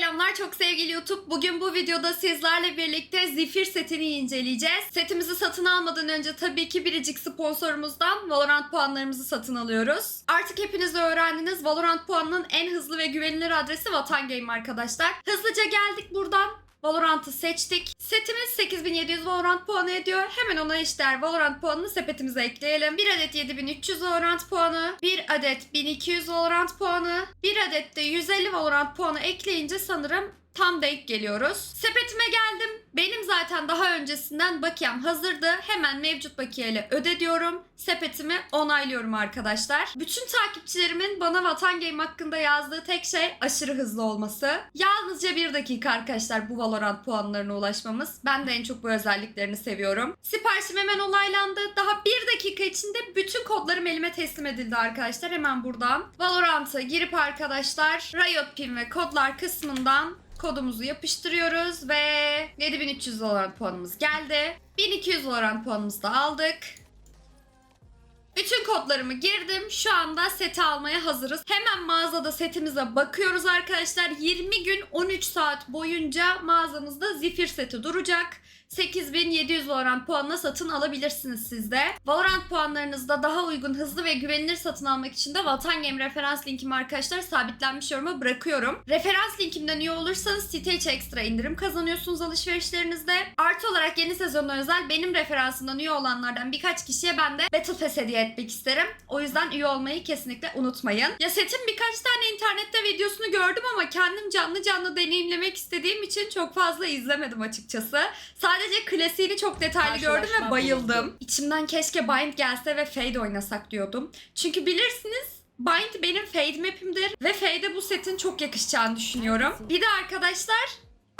Selamlar çok sevgili YouTube. Bugün bu videoda sizlerle birlikte Zifir setini inceleyeceğiz. Setimizi satın almadan önce tabii ki biricik sponsorumuzdan Valorant puanlarımızı satın alıyoruz. Artık hepiniz öğrendiniz. Valorant puanının en hızlı ve güvenilir adresi Vatan Game arkadaşlar. Hızlıca geldik buradan. Valorant'ı seçtik. Setimiz 8700 Valorant puanı ediyor. Hemen ona eşdeğer Valorant puanını sepetimize ekleyelim. 1 adet 7300 Valorant puanı, 1 adet 1200 Valorant puanı, 1 adet de 150 Valorant puanı ekleyince sanırım tam denk geliyoruz. Sepetime geldim. Benim zaten daha öncesinden bakiyem hazırdı. Hemen mevcut bakiyeyle öde diyorum. Sepetimi onaylıyorum arkadaşlar. Bütün takipçilerimin bana Vatan Game hakkında yazdığı tek şey aşırı hızlı olması. Yalnızca bir dakika arkadaşlar bu Valorant puanlarına ulaşmamız. Ben de en çok bu özelliklerini seviyorum. Siparişim hemen onaylandı. Daha bir dakika içinde bütün kodlarım elime teslim edildi arkadaşlar. Hemen buradan Valorant'a girip arkadaşlar Riot Pin ve kodlar kısmından kodumuzu yapıştırıyoruz ve 7300 Valorant puanımız geldi. 1200 Valorant puanımızı da aldık. Bütün kodlarımı girdim. Şu anda seti almaya hazırız. Hemen mağazada setimize bakıyoruz arkadaşlar. 20 gün 13 saat boyunca mağazamızda Zifir seti duracak. 8700 Valorant puanına satın alabilirsiniz siz de. Valorant puanlarınızda daha uygun, hızlı ve güvenilir satın almak için de Vatan Game referans linkimi arkadaşlar sabitlenmiş yoruma bırakıyorum. Referans linkimden üye olursanız site içi ekstra indirim kazanıyorsunuz alışverişlerinizde. Artı olarak yeni sezona özel benim referansımdan üye olanlardan birkaç kişiye ben de Battle Pass hediye etmek isterim. O yüzden üye olmayı kesinlikle unutmayın. Ya setin birkaç tane internette videosunu gördüm ama kendim canlı canlı deneyimlemek istediğim için çok fazla izlemedim açıkçası. Sadece klasiğini çok detaylı gördüm ve bayıldım. bulundu. İçimden keşke Bind gelse ve Fade oynasak diyordum. Çünkü bilirsiniz Bind benim Fade map'imdir ve Fade'e bu setin çok yakışacağını düşünüyorum. Bir de arkadaşlar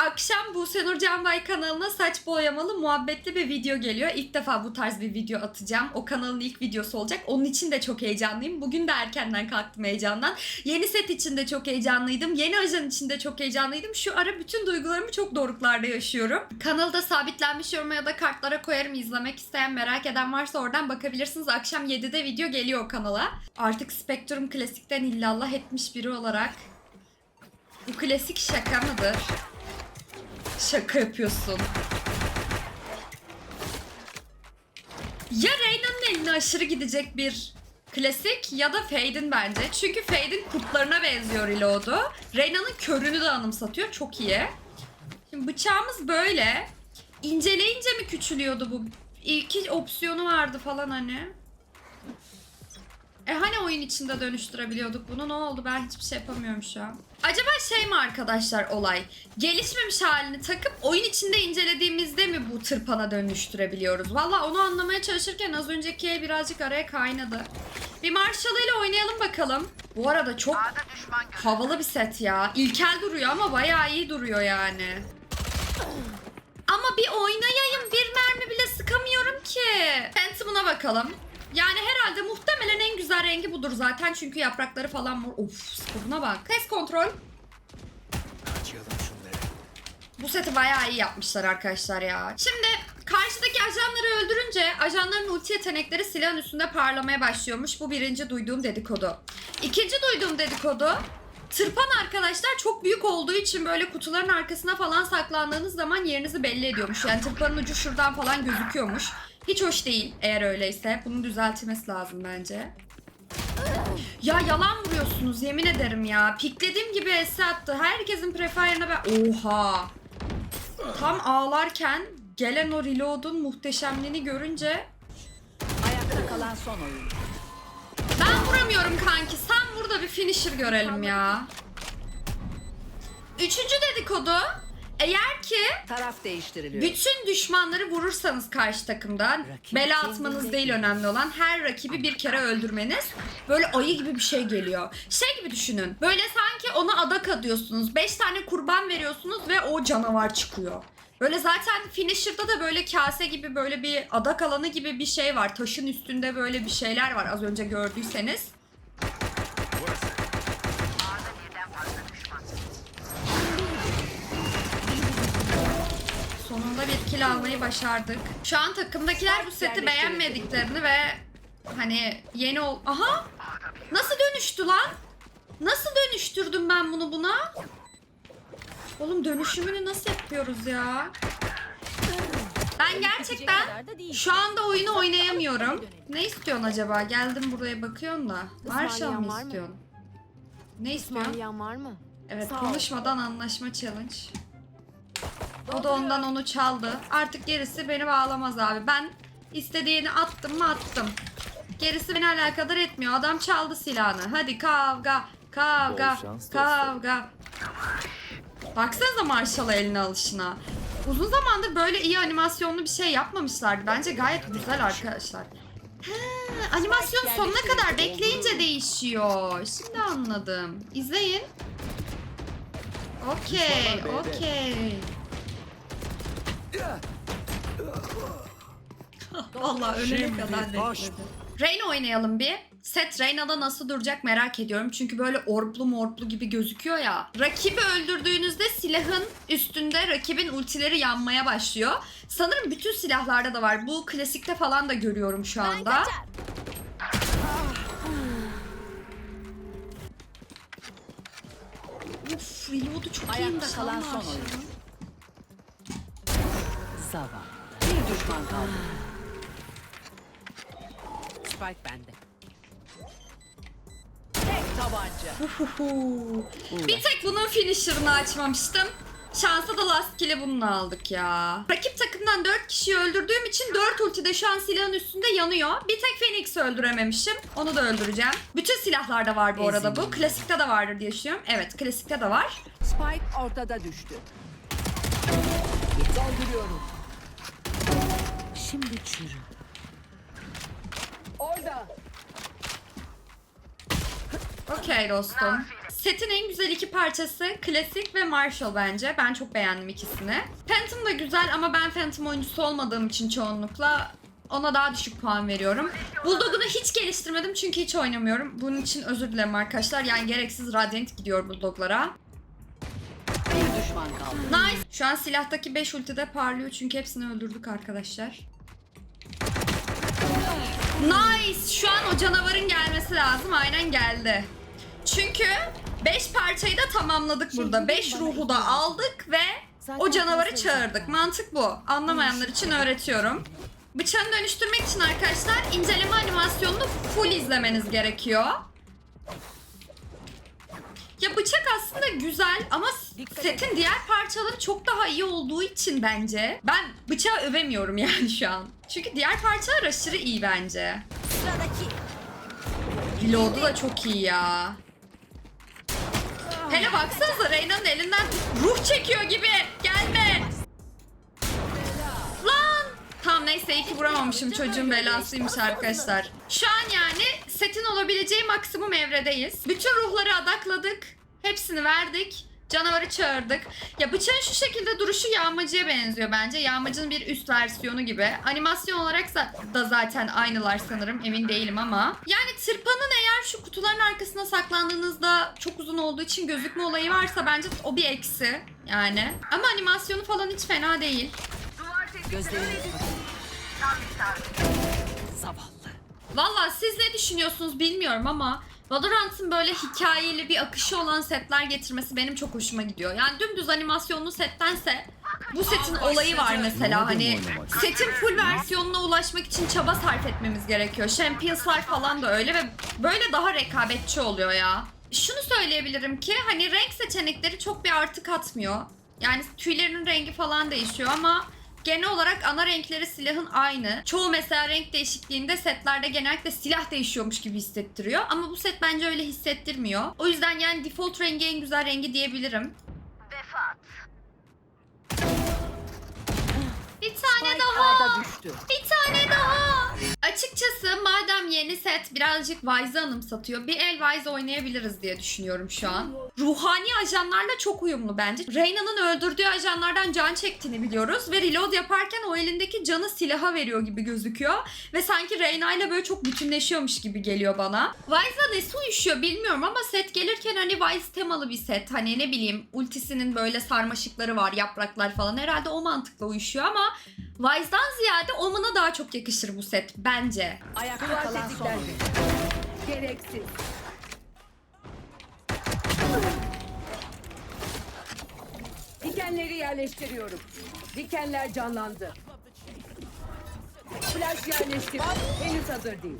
akşam Buse Nur Canbay kanalına saç boyamalı muhabbetli bir video geliyor. İlk defa bu tarz bir video atacağım. O kanalın ilk videosu olacak. Onun için de çok heyecanlıyım. Bugün de erkenden kalktım heyecandan. Yeni set için de çok heyecanlıydım. Yeni ajan için de çok heyecanlıydım. Şu ara bütün duygularımı çok doruklarda yaşıyorum. Kanalda sabitlenmiş yoruma ya da kartlara koyarım. İzlemek isteyen, merak eden varsa oradan bakabilirsiniz. Akşam 7'de video geliyor kanala. Artık Spectrum klasikten illallah etmiş biri olarak bu klasik şaka mıdır? Şaka yapıyorsun. Ya Reyna'nın eline aşırı gidecek bir klasik ya da Fade'in bence. Çünkü Fade'in kurtlarına benziyor reload'u. Reyna'nın körünü de anımsatıyor. Çok iyi. Şimdi bıçağımız böyle. İnceleyince mi küçülüyordu bu? İki opsiyonu vardı falan hani. E hani oyun içinde dönüştürebiliyorduk bunu? Ne oldu? Ben hiçbir şey yapamıyorum şu an. Acaba şey mi arkadaşlar olay? Gelişmemiş halini takıp oyun içinde incelediğimizde mi bu tırpana dönüştürebiliyoruz? Valla onu anlamaya çalışırken az önceki birazcık araya kaynadı. Bir Marshall ile oynayalım bakalım. Bu arada çok havalı bir set ya. İlkel duruyor ama bayağı iyi duruyor yani. Ama bir oynayayım bir mermi bile sıkamıyorum ki. Phantom'una bakalım. Yani herhalde muhtemelen en güzel rengi budur zaten çünkü yaprakları falan mor. Of skoruna bak. Test kontrol. Bu seti bayağı iyi yapmışlar arkadaşlar ya. Şimdi karşıdaki ajanları öldürünce ajanların ulti yetenekleri silahın üstünde parlamaya başlıyormuş. Bu birinci duyduğum dedikodu. İkinci duyduğum dedikodu Tırpan arkadaşlar çok büyük olduğu için böyle kutuların arkasına falan saklandığınız zaman yerinizi belli ediyormuş. Yani tırpanın ucu şuradan falan gözüküyormuş. Hiç hoş değil eğer öyleyse. Bunun düzeltilmesi lazım bence. Ya yalan vuruyorsunuz yemin ederim ya. Piklediğim gibi esse attı. Herkesin prefire'ına ben... Oha. Tam ağlarken gelen o reload'un muhteşemliğini görünce Ayakta kalan son oyun. ben vuramıyorum kanki. Sen burada bir finisher görelim ya. Üçüncü dedikodu. Eğer ki Taraf değiştiriliyor. bütün düşmanları vurursanız karşı takımdan bela atmanız değil önemli olan her rakibi bir kere öldürmeniz böyle ayı gibi bir şey geliyor. Şey gibi düşünün. Böyle sanki ona adak adıyorsunuz. 5 tane kurban veriyorsunuz ve o canavar çıkıyor. Böyle zaten finisher'da da böyle kase gibi böyle bir adak alanı gibi bir şey var. Taşın üstünde böyle bir şeyler var az önce gördüyseniz. Sonunda bir kill almayı başardık. Şu an takımdakiler bu seti beğenmediklerini ve hani yeni ol... Aha! Nasıl dönüştü lan? Nasıl dönüştürdüm ben bunu buna? Oğlum dönüşümünü nasıl yapıyoruz ya? Ben gerçekten şu anda oyunu oynayamıyorum. Ne istiyorsun acaba? Geldim buraya bakıyorum da. Marshall mı istiyorsun? Ne istiyorsun? İsmail var mı? Evet konuşmadan anlaşma challenge. O da ondan onu çaldı. Artık gerisi beni bağlamaz abi. Ben istediğini attım mı attım. Gerisi beni alakadar etmiyor. Adam çaldı silahını. Hadi kavga, kavga, şans kavga. Baksanıza Marshall'a eline alışına. Uzun zamandır böyle iyi animasyonlu bir şey yapmamışlardı. Bence gayet güzel arkadaşlar. He, animasyon sonuna kadar bekleyince değişiyor. Şimdi anladım. İzleyin. Okey, okey. Vallahi ölene Şimdi kadar bekledi. Reyna oynayalım bir. Set Reyna'da nasıl duracak merak ediyorum. Çünkü böyle orplu morplu gibi gözüküyor ya. Rakibi öldürdüğünüzde silahın üstünde rakibin ultileri yanmaya başlıyor. Sanırım bütün silahlarda da var. Bu klasikte falan da görüyorum şu anda. Uf, reload'u çok Ayakta iyiymiş kalan lan son oyuncu. Zavallı. Bir düşman kaldı. Spike bende. Tek tabanca. Huhu. Bir tek bunun finisher'ını açmamıştım. Şansa da last kill'i bununla aldık ya. Rakip takımdan 4 kişiyi öldürdüğüm için 4 ulti de şu an silahın üstünde yanıyor. Bir tek Phoenix'i öldürememişim. Onu da öldüreceğim. Bütün silahlarda var bu arada bu. Klasikte de vardır diye düşünüyorum. Evet klasikte de var. Spike ortada düştü. Dolduruyorum. Şimdi çürü. Orada. Okey dostum. Setin en güzel iki parçası klasik ve Marshall bence. Ben çok beğendim ikisini. Phantom da güzel ama ben Phantom oyuncusu olmadığım için çoğunlukla ona daha düşük puan veriyorum. Bulldog'unu hiç geliştirmedim çünkü hiç oynamıyorum. Bunun için özür dilerim arkadaşlar. Yani gereksiz Radiant gidiyor Bulldog'lara. Bir düşman kaldı. Nice. Şu an silahtaki 5 ulti de parlıyor çünkü hepsini öldürdük arkadaşlar. Nice. Şu an o canavarın gelmesi lazım. Aynen geldi. Çünkü 5 parçayı da tamamladık burada. 5 ruhu da aldık ve o canavarı çağırdık. Mantık bu. Anlamayanlar için öğretiyorum. Bıçağını dönüştürmek için arkadaşlar inceleme animasyonunu full izlemeniz gerekiyor. Ya bıçak aslında güzel ama setin diğer parçaları çok daha iyi olduğu için bence ben bıçağı övemiyorum yani şu an. Çünkü diğer parçalar aşırı iyi bence. Sıradaki. Reload'u da çok iyi ya. Hele baksanıza Reyna'nın elinden ruh çekiyor gibi. Gelme. Lan. Tamam neyse iyi ki vuramamışım. Çocuğun belasıymış arkadaşlar. Şu an yani setin olabileceği maksimum evredeyiz. Bütün ruhları adakladık. Hepsini verdik. Canavarı çağırdık. Ya bıçağın şu şekilde duruşu yağmacıya benziyor bence. Yağmacının bir üst versiyonu gibi. Animasyon olarak da zaten aynılar sanırım. Emin değilim ama. Yani tırpanın eğer şu kutuların arkasına saklandığınızda çok uzun olduğu için gözükme olayı varsa bence o bir eksi. Yani. Ama animasyonu falan hiç fena değil. Gözlerini Zavallı. Valla siz ne düşünüyorsunuz bilmiyorum ama Valorant'ın böyle hikayeli bir akışı olan setler getirmesi benim çok hoşuma gidiyor. Yani dümdüz animasyonlu settense bu setin olayı var mesela hani setin full versiyonuna ulaşmak için çaba sarf etmemiz gerekiyor. Champions'lar falan da öyle ve böyle daha rekabetçi oluyor ya. Şunu söyleyebilirim ki hani renk seçenekleri çok bir artı katmıyor. Yani tüylerinin rengi falan değişiyor ama Genel olarak ana renkleri silahın aynı. Çoğu mesela renk değişikliğinde setlerde genellikle silah değişiyormuş gibi hissettiriyor. Ama bu set bence öyle hissettirmiyor. O yüzden yani default rengi en güzel rengi diyebilirim. Bir tane Spike daha. Bir. Açıkçası madem yeni set birazcık Wise'ı anımsatıyor. Bir el Wise oynayabiliriz diye düşünüyorum şu an. Ruhani ajanlarla çok uyumlu bence. Reyna'nın öldürdüğü ajanlardan can çektiğini biliyoruz. Ve reload yaparken o elindeki canı silaha veriyor gibi gözüküyor. Ve sanki Reyna ile böyle çok bütünleşiyormuş gibi geliyor bana. Wise'a nesi uyuşuyor bilmiyorum ama set gelirken hani Wise temalı bir set. Hani ne bileyim ultisinin böyle sarmaşıkları var, yapraklar falan. Herhalde o mantıkla uyuşuyor ama Wise'dan ziyade Omen'a daha çok yakışır bu set bence. Ayakta kalan son. Gereksiz. Dikenleri yerleştiriyorum. Dikenler canlandı. Flash yerleştir. Henüz hazır değil.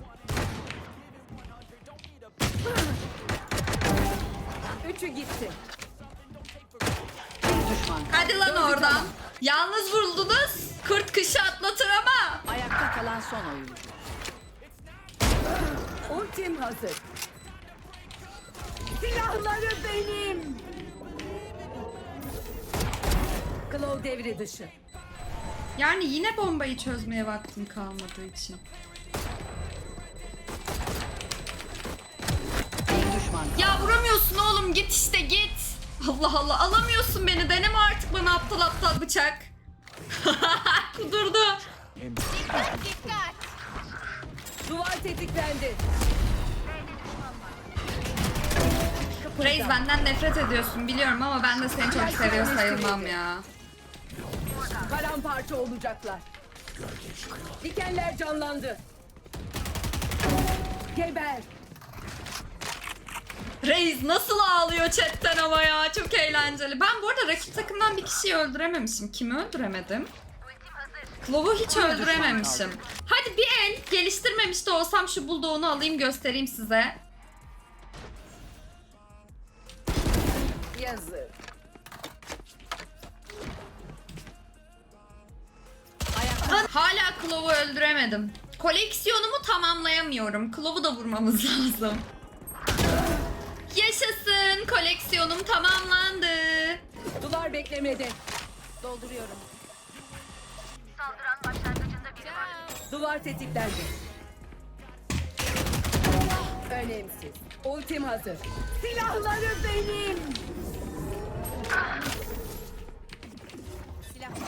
Üçü gitti. Bir düşman. Hadi lan oradan. Yalnız vuruldunuz. Kurt kışı atlatır ama. Ayakta kalan son oyuncu. Ultim hazır. Silahları benim. Claw devre dışı. Yani yine bombayı çözmeye vaktim kalmadığı için. Bir düşman. Ya vuramıyorsun oğlum git işte git. Allah Allah alamıyorsun beni deneme artık bana aptal aptal bıçak. Kudurdu. Duvar tetiklendi. Reis benden nefret ediyorsun biliyorum ama ben de seni çok seviyor sayılmam ya. Paramparça olacaklar. Dikenler canlandı. Geber. Reis nasıl ağlıyor chatten ama ya çok eğlenceli. Ben bu arada rakip takımdan bir kişiyi öldürememişim. Kimi öldüremedim? Klov'u hiç öldürememişim. Hadi bir el geliştirmemiş de olsam şu bulduğunu alayım göstereyim size. Yazık. Hala Klov'u öldüremedim. Koleksiyonumu tamamlayamıyorum. Klov'u da vurmamız lazım. Yaşasın koleksiyonum tamamlandı. duvar beklemede. Dolduruyorum. Duvar tetiklendi. Önemsiz. Ultim hazır. Silahları benim.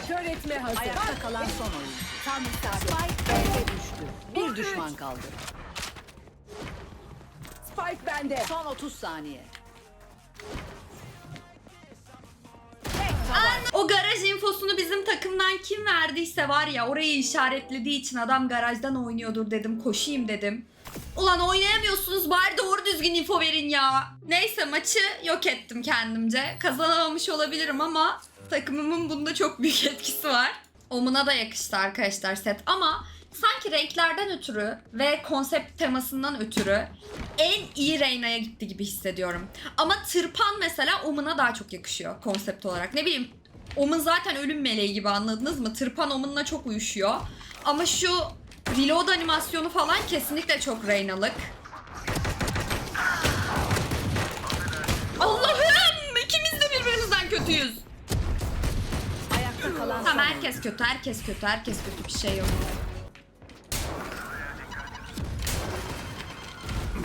Kör etme hazır. Ayakta kalan son oyuncu. Tam isabet. Spike B'de düştü. Bir düşman kaldı. Spike bende. Son 30 saniye. O garaj infosunu bizim takımdan kim verdiyse var ya orayı işaretlediği için adam garajdan oynuyordur dedim koşayım dedim. Ulan oynayamıyorsunuz bari doğru düzgün info verin ya. Neyse maçı yok ettim kendimce. Kazanamamış olabilirim ama takımımın bunda çok büyük etkisi var. Omuna da yakıştı arkadaşlar set ama sanki renklerden ötürü ve konsept temasından ötürü en iyi Reyna'ya gitti gibi hissediyorum. Ama tırpan mesela Omun'a daha çok yakışıyor konsept olarak. Ne bileyim Omun zaten ölüm meleği gibi anladınız mı? Tırpan Omun'la çok uyuşuyor. Ama şu reload animasyonu falan kesinlikle çok Reyna'lık. Allah'ım! İkimiz de birbirimizden kötüyüz. Ayakta kalan Tamam herkes kötü, herkes kötü, herkes kötü bir şey yok.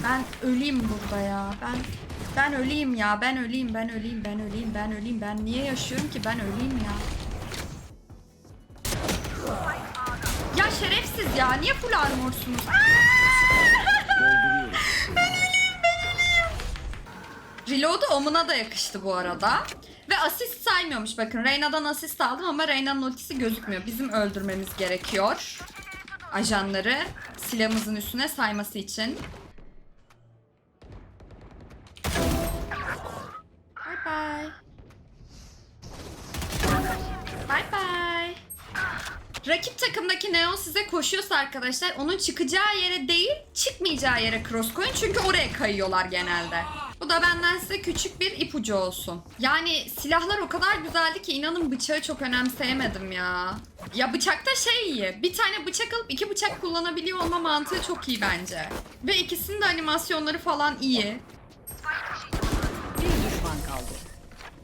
Ben öleyim burada ya. Ben ben öleyim ya. Ben öleyim, ben öleyim, ben öleyim, ben öleyim. Ben niye yaşıyorum ki? Ben öleyim ya. Ya şerefsiz ya. Niye full armorsunuz? ben öleyim, ben öleyim. Reload'u Omun'a da yakıştı bu arada. Ve asist saymıyormuş bakın. Reyna'dan asist aldım ama Reyna'nın ultisi gözükmüyor. Bizim öldürmemiz gerekiyor. Ajanları silahımızın üstüne sayması için. Rakip takımdaki Neon size koşuyorsa arkadaşlar onun çıkacağı yere değil çıkmayacağı yere cross koyun çünkü oraya kayıyorlar genelde. Bu da benden size küçük bir ipucu olsun. Yani silahlar o kadar güzeldi ki inanın bıçağı çok önemseyemedim ya. Ya bıçakta şey iyi. Bir tane bıçak alıp iki bıçak kullanabiliyor olma mantığı çok iyi bence. Ve ikisinin de animasyonları falan iyi. Bir düşman kaldı.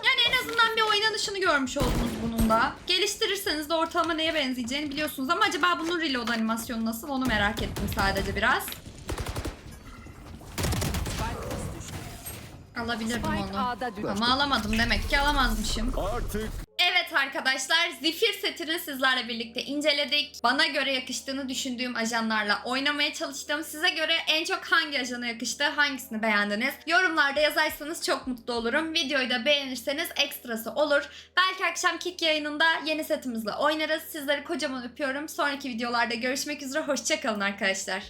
Yani en azından bir oynanışını görmüş oldunuz bunun da. Geliştirirseniz de ortalama neye benzeyeceğini biliyorsunuz. Ama acaba bunun reload animasyonu nasıl onu merak ettim sadece biraz. Alabilirdim onu. Ama alamadım demek ki alamazmışım. Artık arkadaşlar Zifir setini sizlerle birlikte inceledik. Bana göre yakıştığını düşündüğüm ajanlarla oynamaya çalıştım. Size göre en çok hangi ajana yakıştı, hangisini beğendiniz? Yorumlarda yazarsanız çok mutlu olurum. Videoyu da beğenirseniz ekstrası olur. Belki akşam kick yayınında yeni setimizle oynarız. Sizleri kocaman öpüyorum. Sonraki videolarda görüşmek üzere. Hoşçakalın arkadaşlar.